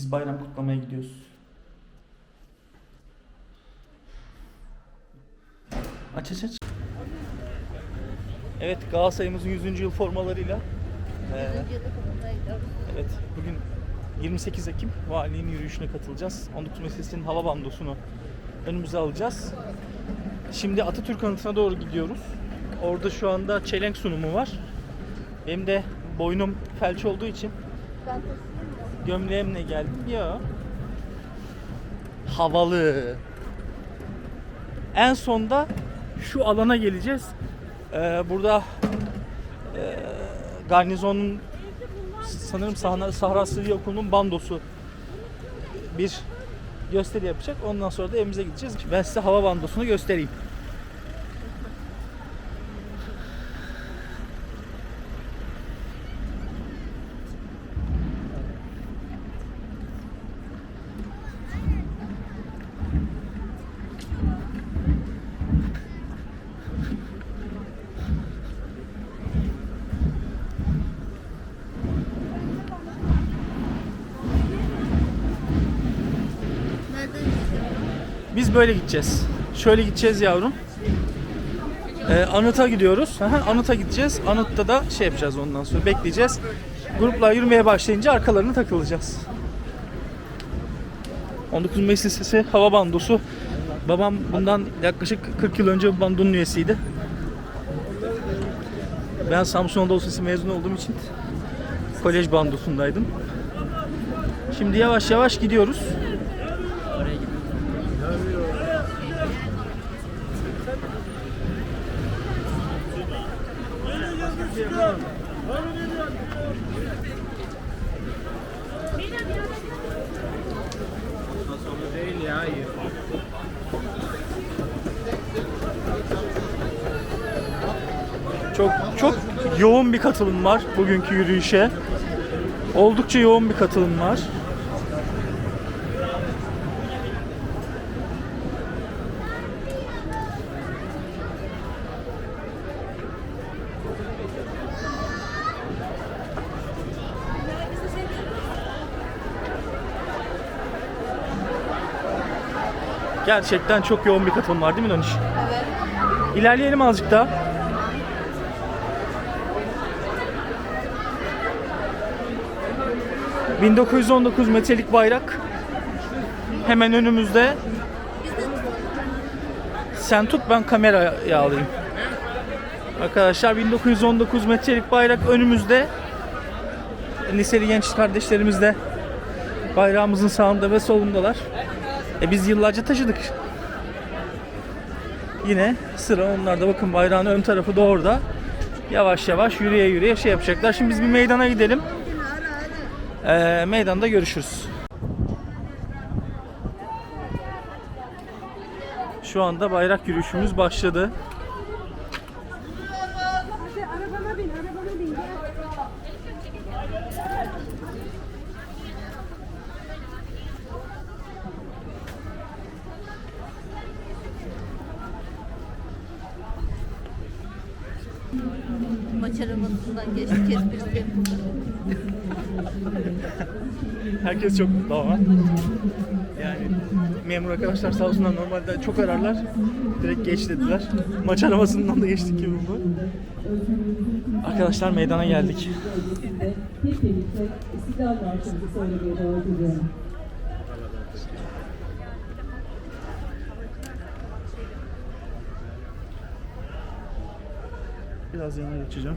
Biz bayram kutlamaya gidiyoruz. Aç aç aç. Evet Galatasaray'ımızın 100. yıl formalarıyla. Ee, evet bugün 28 Ekim valiliğin yürüyüşüne katılacağız. 19 Meselesi'nin hava bandosunu önümüze alacağız. Şimdi Atatürk Anıtı'na doğru gidiyoruz. Orada şu anda çelenk sunumu var. Benim de boynum felç olduğu için gömleğimle geldim. Ya. Havalı. En sonda şu alana geleceğiz. Ee, burada e, garnizonun sanırım Sahra, Sahra Sıvı Okulu'nun bandosu bir gösteri yapacak. Ondan sonra da evimize gideceğiz. Ben size hava bandosunu göstereyim. Biz böyle gideceğiz. Şöyle gideceğiz yavrum. Ee, Anıt'a gidiyoruz. Aha, Anıt'a gideceğiz. Anıt'ta da şey yapacağız ondan sonra bekleyeceğiz. Gruplar yürümeye başlayınca arkalarına takılacağız. 19 Mayıs Lisesi hava bandosu. Babam bundan yaklaşık 40 yıl önce bandonun üyesiydi. Ben Samsun Anadolu Lisesi mezun olduğum için kolej bandosundaydım. Şimdi yavaş yavaş gidiyoruz. Çok çok yoğun bir katılım var bugünkü yürüyüşe. Oldukça yoğun bir katılım var. Gerçekten çok yoğun bir katılım var değil mi Dönüş? Evet. İlerleyelim azıcık daha. ...1919 metrelik bayrak... ...hemen önümüzde... ...sen tut ben kameraya alayım. Arkadaşlar 1919 metrelik bayrak önümüzde... ...liseli genç kardeşlerimiz de... ...bayrağımızın sağında ve solundalar. E biz yıllarca taşıdık. Yine sıra onlarda bakın bayrağın ön tarafı da orada. Yavaş yavaş yürüye yürüye şey yapacaklar. Şimdi biz bir meydana gidelim. Ee, meydanda görüşürüz. Şu anda bayrak yürüyüşümüz başladı. Maç aramasından geçtik esprisi yapıldı. Herkes çok mutlu ama. Yani memur arkadaşlar sağ olsunlar normalde çok ararlar. Direkt geç dediler. Maç aramasından da geçtik gibi bu. Arkadaşlar meydana geldik. Biraz yana geçeceğim.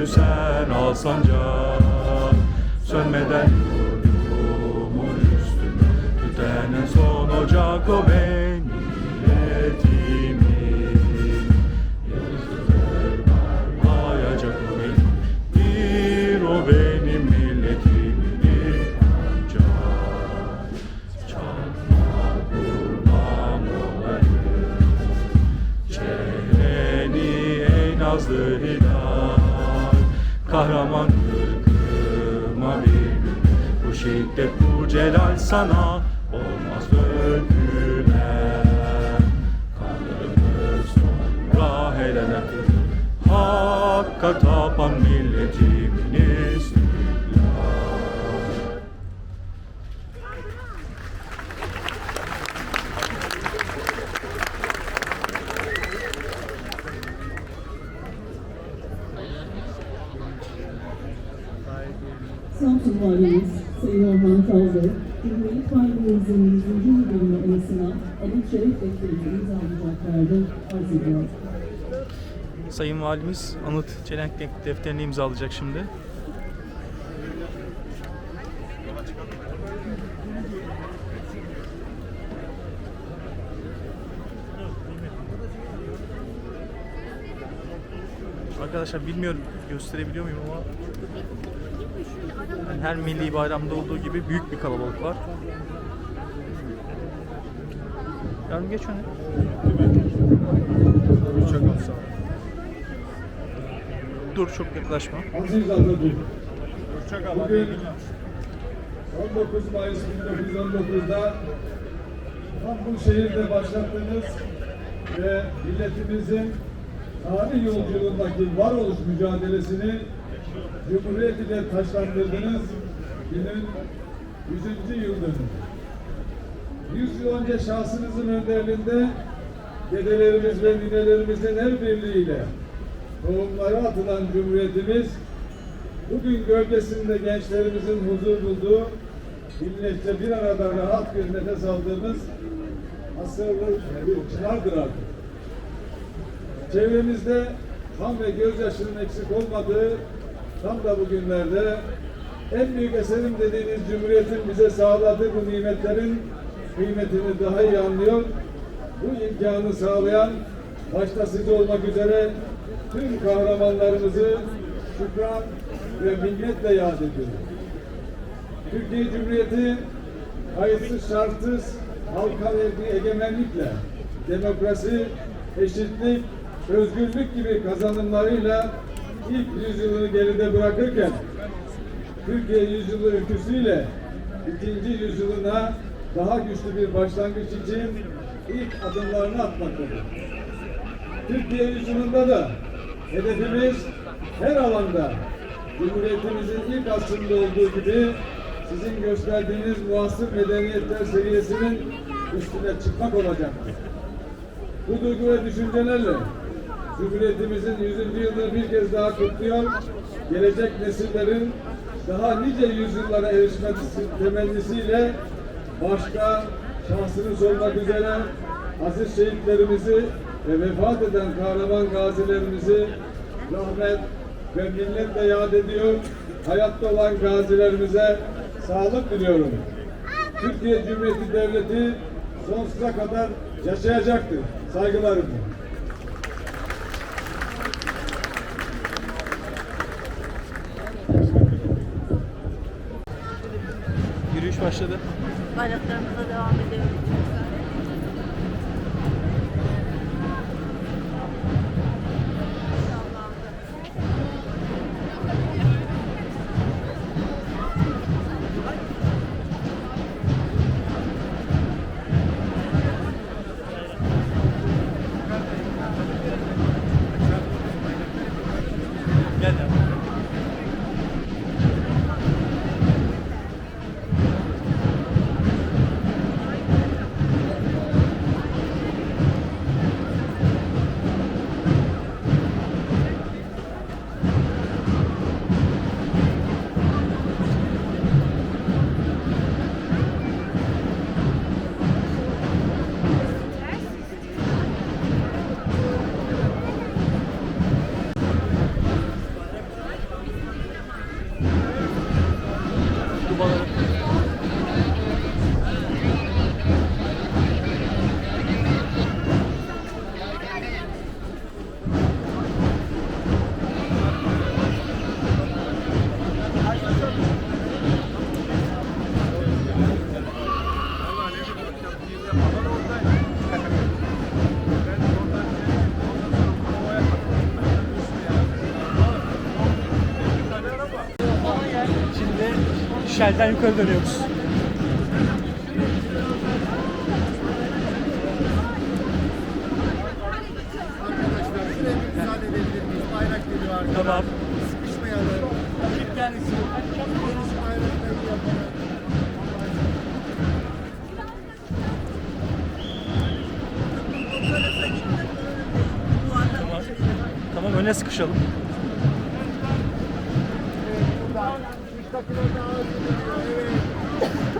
Sen Hüsen Alsancar Sönmeden sana Olmaz dökülen Kanlarımız sonra helene. Hakka tapan milletimin Sayın Valimiz anıt çelenk defterini imzalayacak şimdi. Arkadaşlar bilmiyorum gösterebiliyor muyum ama yani her milli bayramda olduğu gibi büyük bir kalabalık var. Yarın geç öne. Dur çok yaklaşma. Aziz. Bugün 19 Mayıs 1919'da tam bu şehirde başlattığınız ve milletimizin tarih yolculuğundaki varoluş mücadelesini Cumhuriyet ile taşlandırdınız. Günün 100. yıl dönümü. 100 yıl önce şahsınızın önderliğinde dedelerimiz ve ninelerimizin el birliğiyle tohumları atılan Cumhuriyetimiz bugün gölgesinde gençlerimizin huzur bulduğu milletçe bir arada rahat bir nefes aldığımız asırlık bir çınardır artık. Çevremizde kan ve gözyaşının eksik olmadığı tam da bugünlerde en büyük eserim dediğiniz Cumhuriyet'in bize sağladığı bu nimetlerin kıymetini daha iyi anlıyor. Bu imkanı sağlayan başta siz olmak üzere tüm kahramanlarımızı şükran ve minnetle yad ediyoruz. Türkiye Cumhuriyeti kayıtsız şartsız halka verdiği egemenlikle demokrasi, eşitlik, özgürlük gibi kazanımlarıyla ilk yüzyılını geride bırakırken Türkiye yüzyılı öyküsüyle ikinci yüzyılına daha güçlü bir başlangıç için ilk adımlarını atmaktadır. Türkiye yüzyılında da hedefimiz her alanda Cumhuriyetimizin ilk asrında olduğu gibi sizin gösterdiğiniz muasır medeniyetler seviyesinin üstüne çıkmak olacaktır. Bu duygu ve düşüncelerle Cumhuriyetimizin 100. yılını bir kez daha kutluyor, gelecek nesillerin daha nice yüzyıllara erişmesi temennisiyle başka şahsınız olmak üzere aziz şehitlerimizi ve vefat eden kahraman gazilerimizi rahmet ve minnetle yad ediyor. Hayatta olan gazilerimize sağlık diliyorum. Türkiye Cumhuriyeti Devleti sonsuza kadar yaşayacaktır. Saygılarımla. Yürüyüş başladı. Bayraklarımıza devam ediyoruz. Shell'den yukarı dönüyoruz. Tamam. Sıkışmayalım. Tamam öne sıkışalım. Thank you.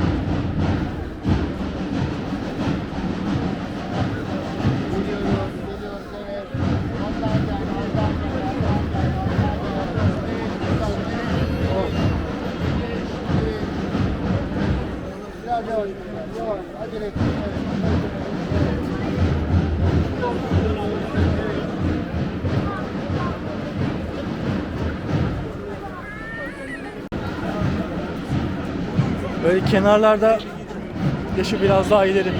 Böyle kenarlarda yaşı biraz daha ileri.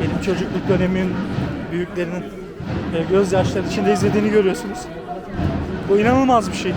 Benim çocukluk dönemimin büyüklerinin e, gözyaşları içinde izlediğini görüyorsunuz. Bu inanılmaz bir şey.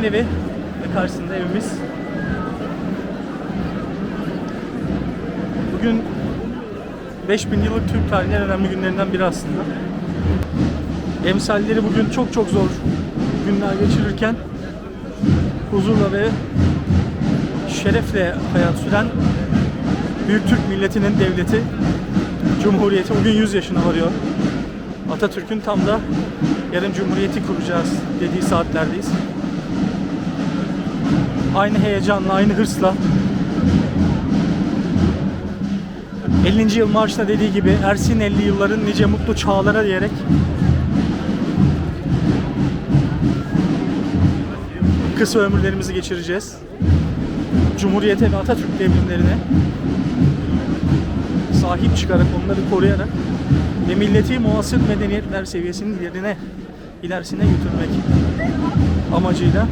Öğretmen evi ve karşısında evimiz. Bugün 5000 yıllık Türk tarihinin en önemli günlerinden biri aslında. Emsalleri bugün çok çok zor günler geçirirken huzurla ve şerefle hayat süren büyük Türk milletinin devleti Cumhuriyeti bugün 100 yaşına varıyor. Atatürk'ün tam da yarın Cumhuriyeti kuracağız dediği saatlerdeyiz. Aynı heyecanla, aynı hırsla 50. yıl marşta dediği gibi Ersin 50 yılların nice mutlu çağlara diyerek kısa ömürlerimizi geçireceğiz. Cumhuriyete ve Atatürk devrimlerine sahip çıkarak, onları koruyarak ve milleti muasır medeniyetler seviyesinin ilerine, ilerisine götürmek amacıyla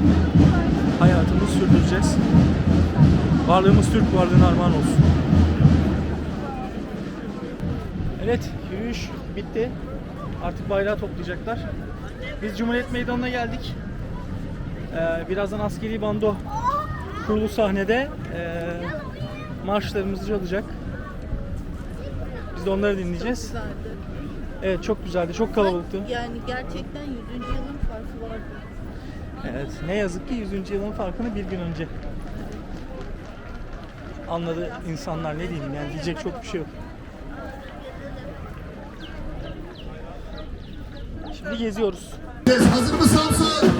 hayatımızı sürdüreceğiz. Varlığımız Türk varlığına armağan olsun. Evet, yürüyüş bitti. Artık bayrağı toplayacaklar. Biz Cumhuriyet Meydanı'na geldik. Ee, birazdan askeri bando kurulu sahnede ee, marşlarımızı çalacak. Biz de onları dinleyeceğiz. Güzeldi. Evet çok güzeldi, çok kalabalıktı. Yani gerçekten 100. yılın farkı vardı. Evet, ne yazık ki 100. yılın farkını bir gün önce anladı insanlar ne diyeyim yani diyecek çok bir şey yok. Şimdi geziyoruz. Hazır mı Samsun?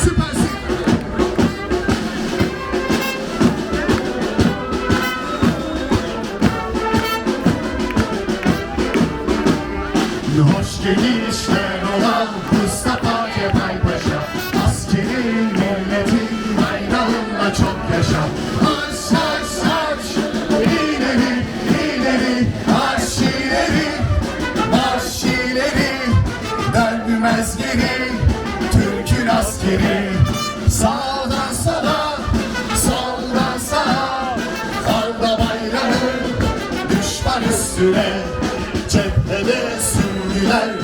Süpersin. Hoş gelişler üstüne Cephede süngüler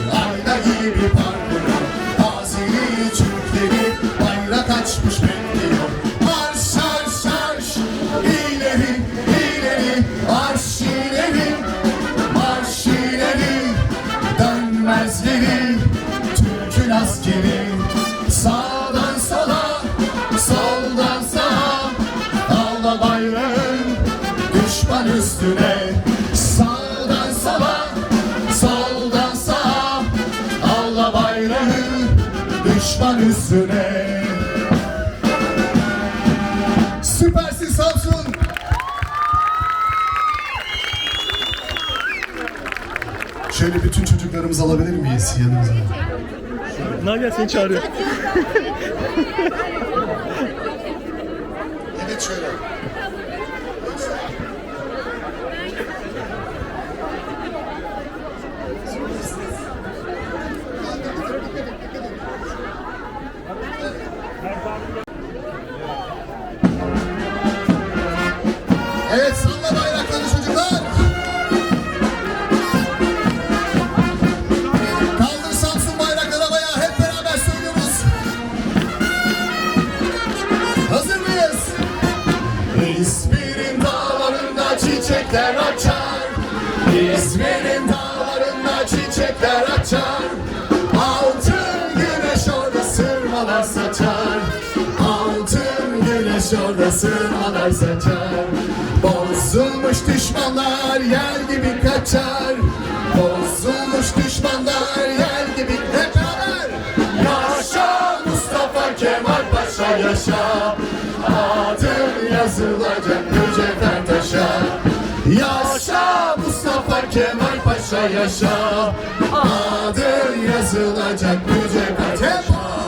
çocuklarımızı alabilir miyiz yanımıza? Nagihan seni çağırıyor. sırmalar saçar Bozulmuş düşmanlar yer gibi kaçar. Bozulmuş düşmanlar yer gibi beraber Yaşa Mustafa Kemal Paşa yaşa. Adın yazılacak mücevher taşa Yaşa Mustafa Kemal Paşa yaşa. Adın yazılacak mücevher taşa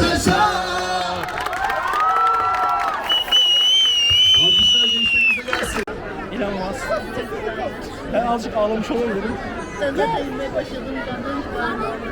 azıcık ağlamış olabilirim. Sana üzmeye başladım. Canım şu